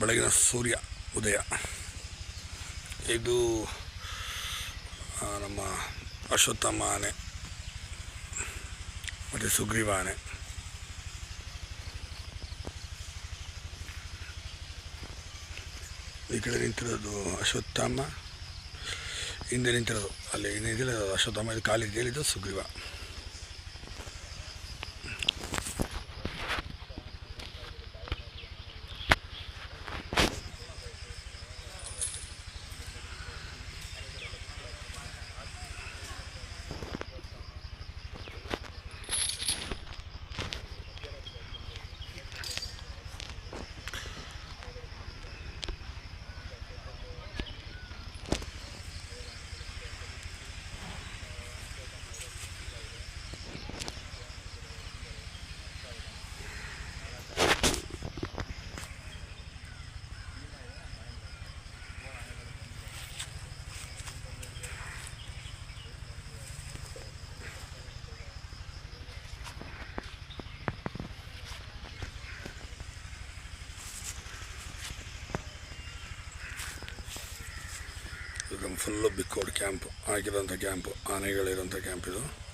ಬೆಳಗಿನ ಸೂರ್ಯ ಉದಯ. ಇದು ನಮ್ಮ ಅಶ್ವತ್ಥಮ್ಮ ಆನೆ ಮತ್ತು ಸುಗ್ರೀವ ಆನೆ ಈ ಕಡೆ ನಿಂತಿರೋದು ಅಶ್ವತ್ಥಮ್ಮ ಹಿಂದೆ ನಿಂತಿರೋದು, ಅಲ್ಲಿ ಏನಿದೆ ಅಶ್ವತ್ಥಮ್ಮ ಇದು ಕಾಲಿಗೆ ಹೇಳಿದ್ದು ಸುಗ್ರೀವ. ಇದು ಫುಲ್ಲು ಬಿಕ್ಕೋಡ್ ಕ್ಯಾಂಪ್ ಆಗಿರೋಂಥ ಕ್ಯಾಂಪು ಆನೆಗಳಿರೋಂಥ ಕ್ಯಾಂಪ್ ಇದು.